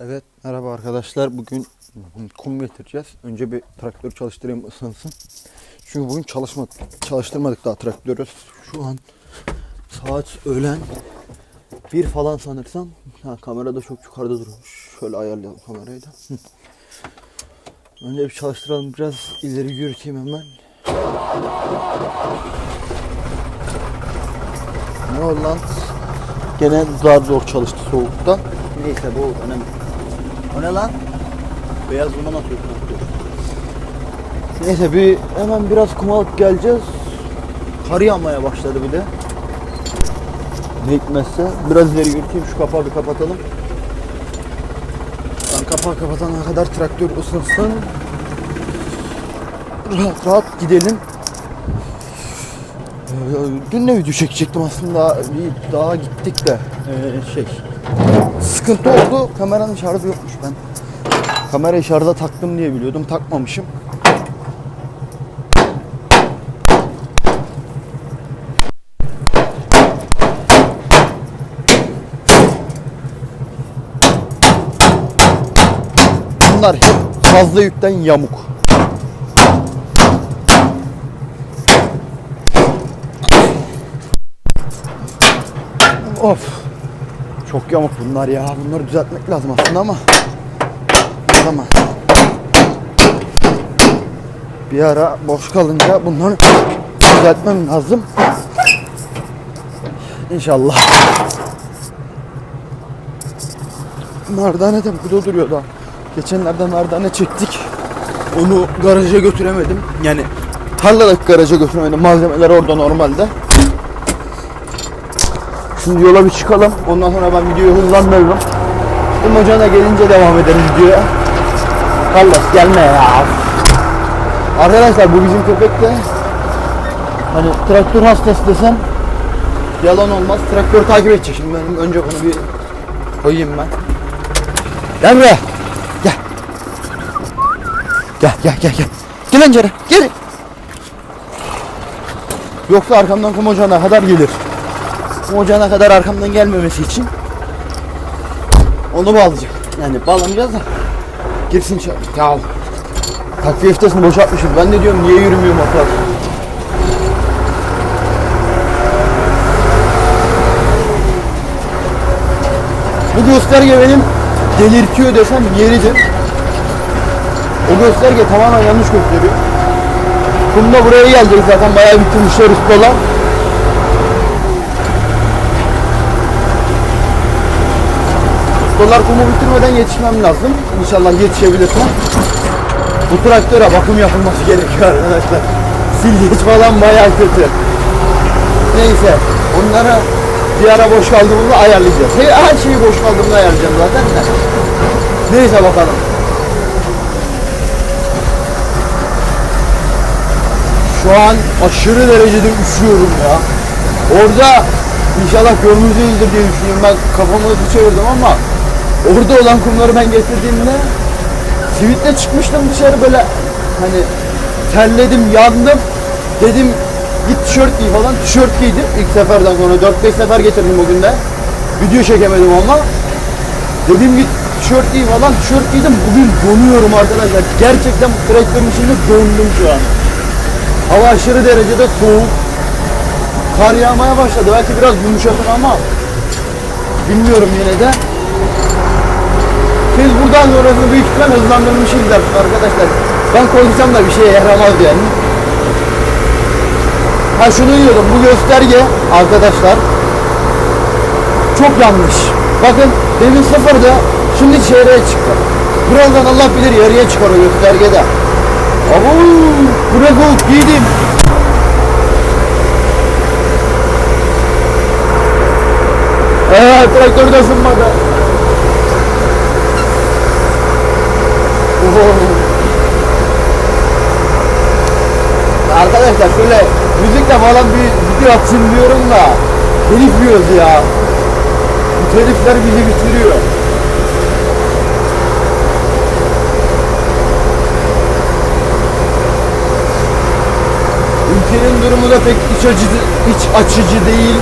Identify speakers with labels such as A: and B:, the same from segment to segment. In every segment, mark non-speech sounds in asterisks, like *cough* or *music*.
A: Evet merhaba arkadaşlar bugün kum getireceğiz. Önce bir traktör çalıştırayım ısınsın. Çünkü bugün çalışma çalıştırmadık daha traktörü. Şu an saat öğlen bir falan sanırsam. Ha, kamerada çok yukarıda durmuş. Şöyle ayarlayalım kamerayı da. Önce bir çalıştıralım biraz ileri yürüteyim hemen. Ne oldu lan? Gene daha zor çalıştı soğukta. Neyse bu önemli. O ne lan? Beyaz duman atıyor traktör. Neyse bir hemen biraz kum alıp geleceğiz. Kar yağmaya başladı bir de. Ne hikmetse. Biraz ileri yürüteyim şu kapağı bir kapatalım. Ben kapağı kapatana kadar traktör ısınsın. Rahat rahat gidelim. Dün ne video çekecektim aslında? Bir daha gittik de. Ee, şey. Sıkıntı oldu. Kameranın şarjı yokmuş ben. Kamerayı şarja taktım diye biliyordum. Takmamışım. Bunlar hep fazla yükten yamuk. Of. Çok yamuk bunlar ya. Bunları düzeltmek lazım aslında ama. Zaman? Bir ara boş kalınca bunları düzeltmem lazım. İnşallah. Merdane de burada duruyor da. Geçenlerde merdane çektik. Onu garaja götüremedim. Yani tarladaki garaja götüremedim. Malzemeler orada normalde. Şimdi yola bir çıkalım. Ondan sonra ben videoyu hızlandırırım. Kum ocağına gelince devam ederim videoya. Carlos gelme ya. Arkadaşlar bu bizim köpek de hani traktör hastası desem yalan olmaz. Traktör takip edecek. Şimdi benim önce bunu bir koyayım ben. Gel. Gel. Gel gel gel gel. Gel lan Ceren, Gel. Yoksa arkamdan kum ocağına kadar gelir. Ocağına kadar arkamdan gelmemesi için onu bağlayacak. Yani bağlamayacağız da girsin içeri. Ya takviye iftesini boşaltmışız. Ben de diyorum niye yürümüyor motor? Bu gösterge benim delirtiyor desem yeridir. O gösterge tamamen yanlış gösteriyor. Kumda buraya gelecek zaten bayağı bitirmişler ustalar. Ustalar kumu bitirmeden yetişmem lazım. İnşallah yetişebilirsem. Bu traktöre bakım yapılması *laughs* gerekiyor arkadaşlar. Silgeç falan bayağı kötü. Neyse onlara bir ara boş kaldığımızda ayarlayacağız. Her, şeyi boş kaldığımda ayarlayacağım zaten de. Neyse bakalım. Şu an aşırı derecede üşüyorum ya. Orada inşallah görmüşsünüzdür diye düşünüyorum. Ben kafamı çevirdim ama orada olan kumları ben getirdiğimde sivitle çıkmıştım dışarı böyle hani terledim, yandım. Dedim git tişört giy falan. Tişört giydim ilk seferden sonra. 4-5 sefer getirdim o günde. Video çekemedim ama. Dedim git tişört giy falan. Tişört giydim. Bugün donuyorum arkadaşlar. Gerçekten bu traktörün içinde dondum şu an. Hava aşırı derecede soğuk. Kar yağmaya başladı. Belki biraz yumuşatır ama bilmiyorum yine de. Biz buradan sonrasını büyük ihtimal hızlandırmışızdır arkadaşlar. Ben konuşsam da bir şeye yaramaz yani. Ha şunu diyordum bu gösterge arkadaşlar çok yanlış. Bakın demin sıfırda şimdi çeyreğe çıktı. Birazdan Allah bilir yarıya çıkar o göstergede. Abo, gold giydim. Eee traktör de ısınmadı. Arkadaşlar şöyle müzikle falan bir video atayım diyorum da telif yiyoruz ya. Bu telifler bizi bitiriyor. Ülkenin durumu da pek iç açıcı, iç açıcı değil.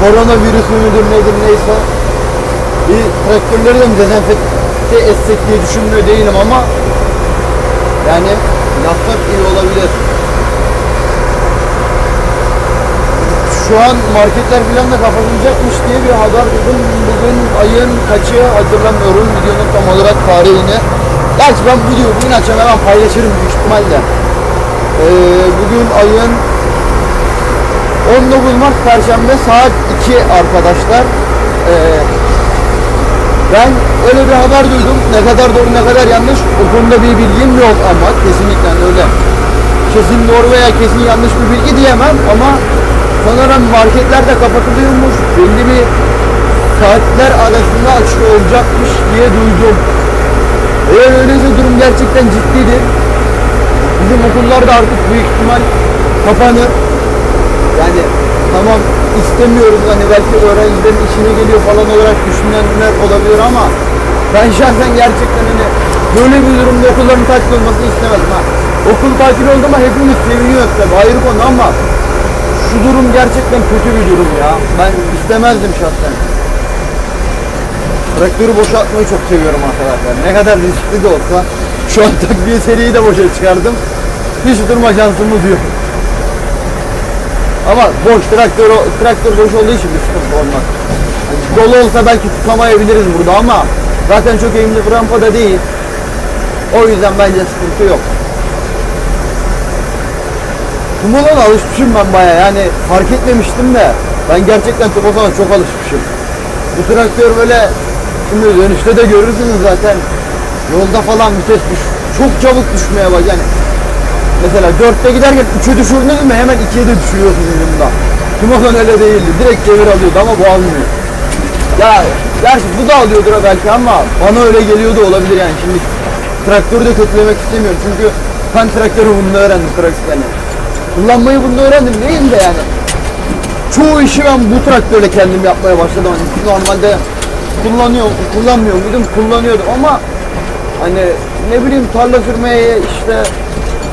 A: Koronavirüs müdür nedir neyse. bir traktörleri de mi dezenfekte etsek diye düşünmüyor değilim ama yani yapsak iyi olabilir. Şu an marketler falan da kapatılacakmış diye bir haber duydum. Bugün ayın kaçı hatırlamıyorum videonun tam olarak tarihini. Gerçi ben bu videoyu bugün açacağım hemen paylaşırım büyük ihtimalle. Ee, bugün ayın 19 Mart Perşembe saat 2 arkadaşlar. Ee, ben öyle bir haber duydum. Ne kadar doğru ne kadar yanlış o konuda bir bilgim yok ama kesinlikle öyle. Kesin doğru veya kesin yanlış bir bilgi diyemem ama sanırım marketler de kapatılıyormuş. Belli bir saatler arasında açık olacakmış diye duydum. Eğer öyleyse durum gerçekten ciddidir. Bizim okullar da artık büyük ihtimal kapanır. Yani tamam istemiyoruz hani belki öğrencilerin işine geliyor falan olarak düşünenler olabilir ama ben şahsen gerçekten hani böyle bir durumda okulların tatil olmasını istemezdim ha. Okul tatil oldu ama hepimiz seviniyoruz tabii ayrı konu ama şu durum gerçekten kötü bir durum ya. Ben istemezdim şahsen. Traktörü boşaltmayı çok seviyorum arkadaşlar. Ne kadar riskli de olsa şu an takviye seriyi de boşa çıkardım. Hiç durma şansımız yok. Ama boş traktör, traktör boş olduğu için bir sıkıntı olmaz. Yani dolu olsa belki tutamayabiliriz burada ama zaten çok eğimli bir rampa da değil. O yüzden bence sıkıntı yok. Tumulana alışmışım ben baya yani fark etmemiştim de ben gerçekten Tumulana çok alışmışım. Bu traktör böyle şimdi dönüşte de görürsünüz zaten yolda falan vites düş, çok çabuk düşmeye bak yani Mesela 4'te giderken 3'e düşürdünüz mü hemen 2'ye de düşürüyorsunuz bunda. Tumason öyle değildi. Direkt devir alıyordu ama bu almıyor. Ya gerçi bu da alıyordur belki ama bana öyle geliyordu olabilir yani şimdi traktörü de kötülemek istemiyorum çünkü ben traktörü bunda öğrendim traktörü. Kullanmayı bunda öğrendim değil de yani. Çoğu işi ben bu traktörle kendim yapmaya başladım. Hani normalde kullanıyorum, kullanmıyor muydum? Kullanıyordum ama hani ne bileyim tarla sürmeye işte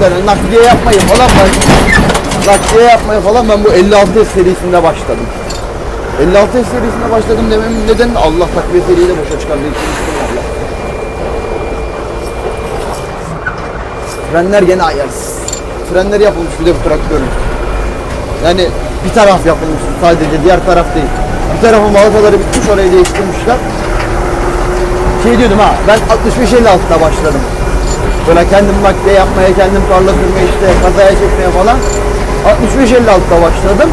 A: yani nakliye yapmayı falan ben nakliye yapmaya falan ben bu 56 serisinde başladım. 56 serisinde başladım dememin nedeni Allah takviye seriyi de boşa çıkardığı için. Frenler gene ayarsız. Frenleri yapılmış bir de bu traktörün. Yani bir taraf yapılmış sadece diğer taraf değil. Bir tarafın balataları bitmiş orayı değiştirmişler. Şey diyordum ha ben 65-56'da başladım. Böyle kendim nakliye yapmaya, kendim tarla sürmeye işte kazaya çekmeye falan. 65-56'da başladım.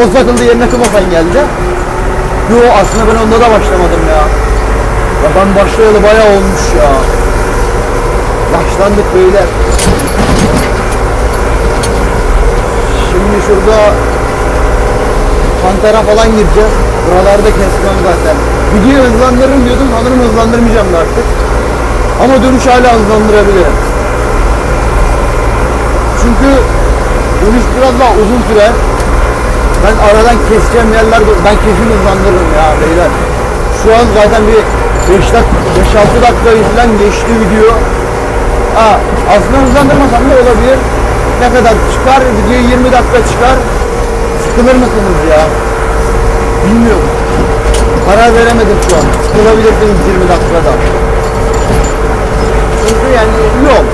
A: O sakıldı yerine Kımasan geldi. Yo aslında ben onda da başlamadım ya. Ya ben başlayalı bayağı olmuş ya. Yaşlandık beyler. Şimdi şurada Pantera falan gireceğiz. Buralarda kesmem zaten. Videoyu hızlandırırım diyordum. Sanırım hızlandırmayacağım da artık. Ama dönüş hala hızlandırabilirim. Çünkü dönüş biraz daha uzun sürer. Ben aradan keseceğim yerler ben kesin hızlandırırım ya beyler. Şu an zaten bir 5 dakika 5-6 dakika falan geçti video. Ha, aslında hızlandırmasam da olabilir. Ne kadar çıkar? Video 20 dakika çıkar. Sıkılır mısınız ya? Bilmiyorum. Karar veremedim şu an. Sıkılabilirsiniz 20 dakikada. Çünkü yani yol.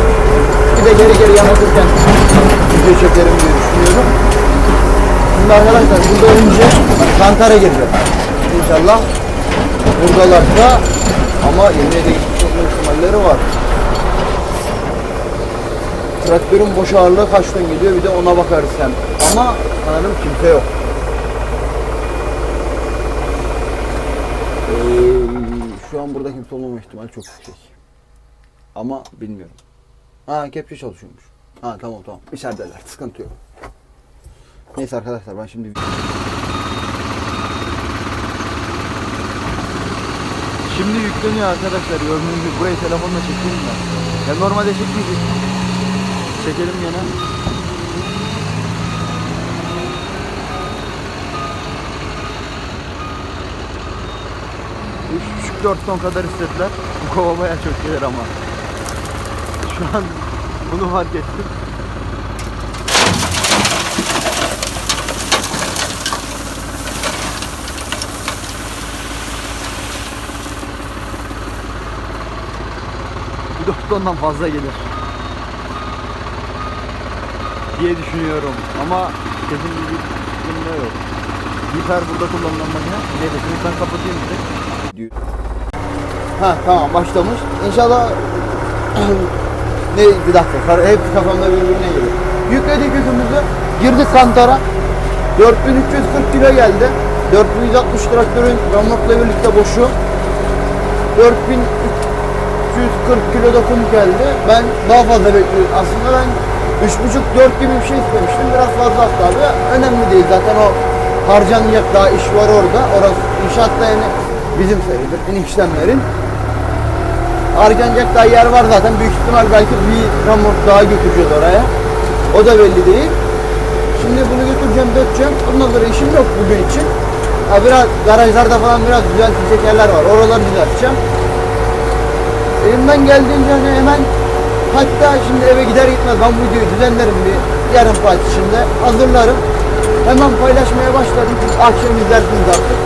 A: Bir de geri geri yanılırken video çekerim diye düşünüyorum. Şimdi arkadaşlar burada önce Kantara gireceğiz. İnşallah buradalarsa ama yemeğe de gitmiş olma ihtimalleri var. Traktörün boş ağırlığı kaç ton geliyor bir de ona bakarız hem. Ama sanırım kimse yok. Ee, şu an burada kimse olmama ihtimali çok yüksek. Ama bilmiyorum. Ha kepçe çalışıyormuş. Ha tamam tamam. İçerideler. Sıkıntı yok. Neyse arkadaşlar ben şimdi... Şimdi yükleniyor arkadaşlar. Gördüğünüz gibi burayı telefonla çekeyim ben. Ya normalde çekmeyecek. Çekelim gene. Üç buçuk dört ton kadar istediler. Bu kova bayağı çok gelir ama. Şu an bunu fark ettim. Bir 4 tondan fazla gelir. Diye düşünüyorum. Ama kesin bir bilmiyor yok. Hiper burada kullanılan makine. Neyse şimdi ben kapatayım direkt. Ha tamam başlamış. İnşallah *clears throat* ne bir dakika hep kafamda birbirine giriyor. Yükledik yükümüzü. Girdik kantara. 4340 kilo geldi. 4160 traktörün ramotla birlikte boşu. 4340 kilo da kum geldi. Ben daha fazla bekliyorum. Aslında ben 3,5-4 gibi bir şey istemiştim. Biraz fazla hatta abi. Önemli değil zaten o harcanacak daha iş var orada. Orası inşaatta yani bizim sayılır. İşlemlerin. Harcanacak daha yer var zaten. Büyük ihtimal belki bir ramot daha götüreceğiz oraya. O da belli değil. Şimdi bunu götüreceğim, dökeceğim. Ondan sonra işim yok bugün için. Ha biraz garajlarda falan biraz düzeltilecek yerler var. Oraları düzelteceğim. Elimden geldiğince hani hemen hatta şimdi eve gider gitmez ben bu videoyu düzenlerim bir yarım saat içinde hazırlarım. Hemen paylaşmaya başladım. Akşam izlersiniz artık.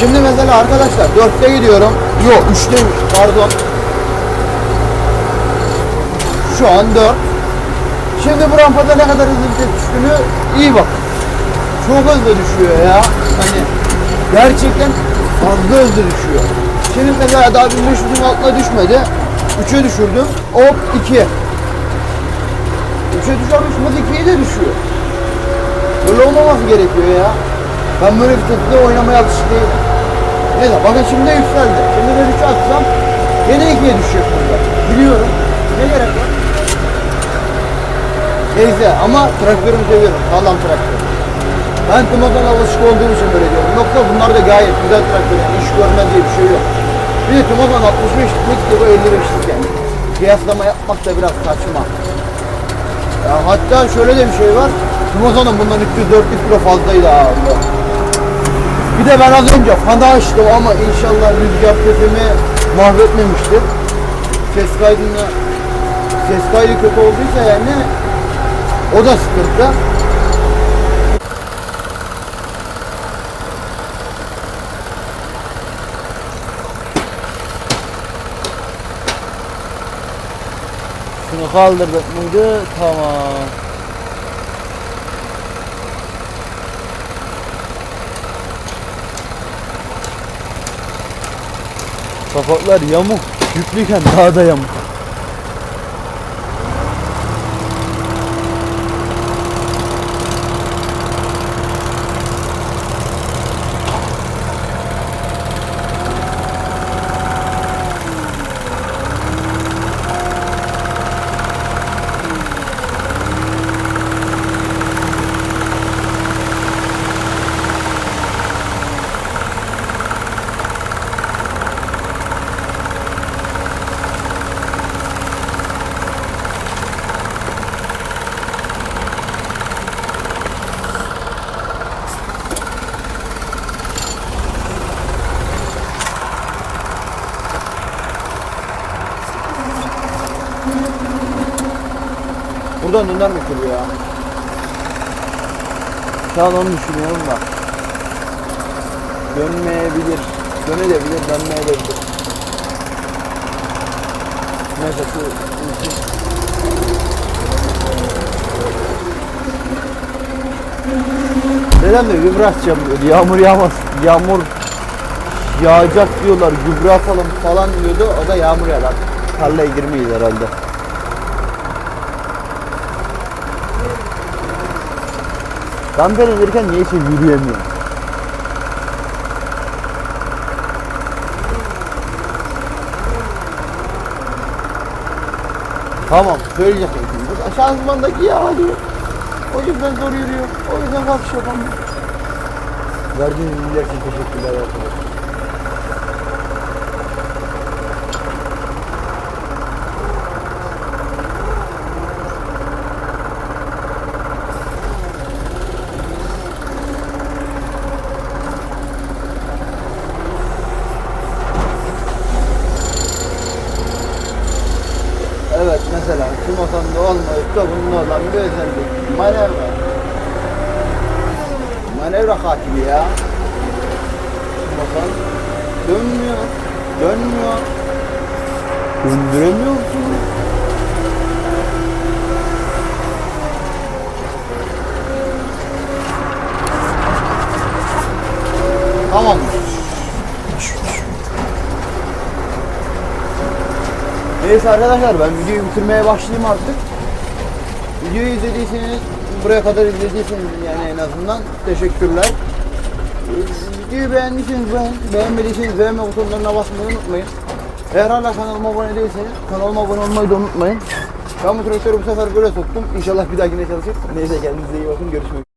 A: Şimdi mesela arkadaşlar 4'te gidiyorum. Yok 3'te pardon. Şu an 4. Şimdi bu rampada ne kadar hızlı vites düştüğünü iyi bak. Çok hızlı düşüyor ya. Hani gerçekten fazla hızlı düşüyor. Şimdi mesela daha 1500'ün altına düşmedi. 3'e düşürdüm. Hop 2. 3'e düşer düşmez 2'ye de düşüyor. Böyle olmaması gerekiyor ya. Ben böyle vitesle oynamaya alışık değilim. Neyse bakın şimdi yükseldi. Şimdi ben 3'e atsam yine 2'ye düşecek burada. Biliyorum. Ne gerek var? Neyse ama traktörümü seviyorum. Sağlam traktör. Ben Timo'dan alışık olduğum için böyle diyorum. Yoksa bunlar da gayet güzel traktör yani iş görmez diye bir şey yok. Bir de Timo'dan 65'lik de bu 55'lik yani. Kıyaslama yapmak da biraz saçma. Ya hatta şöyle de bir şey var. Timozo'nun bundan 300-400 kilo fazlaydı ağırlığı. Bir de ben az önce fana açtım ama inşallah rüzgar sesimi mahvetmemiştir. Ses kaydını ses kaydı kötü olduysa yani o da sıkıntı. Şunu kaldırdık mıydı? Tamam. Kapaklar yamuk. Yüklüyken daha da yamuk. Buradan döner mi kuru ya? Şu an onu düşünüyorum da. Dönmeyebilir. Dönebilir, dönmeyebilir. Neyse şu Dedem de gübre atacağım. Yağmur yağmaz. Yağmur yağacak diyorlar. Gübre atalım falan diyordu. O da yağmur yağar. Tarlaya girmeyiz herhalde. Damper inirken niyeyse yürüyemiyor. Tamam söyleyecek şimdi. Şanzımandaki yağ alıyor. O yüzden zor yürüyor. O yüzden kalkış yapamıyor. Verdiğiniz bilgiler için teşekkürler arkadaşlar. Evet mesela şu masamda olmayıp da bunun olan bir özellik. Manevra. Manevra katili ya. Masam dönmüyor. Dönmüyor. Döndüremiyorsun. Tamam. Neyse arkadaşlar ben videoyu bitirmeye başlayayım artık. Videoyu izlediyseniz, buraya kadar izlediyseniz yani en azından teşekkürler. Videoyu beğendiyseniz beğen, beğenmediyseniz beğenme butonlarına basmayı unutmayın. Eğer hala kanalıma abone değilseniz kanalıma abone olmayı da unutmayın. Ben bu traktörü bu sefer böyle soktum. İnşallah bir dahakine çalışır. Neyse kendinize iyi bakın. Görüşmek üzere.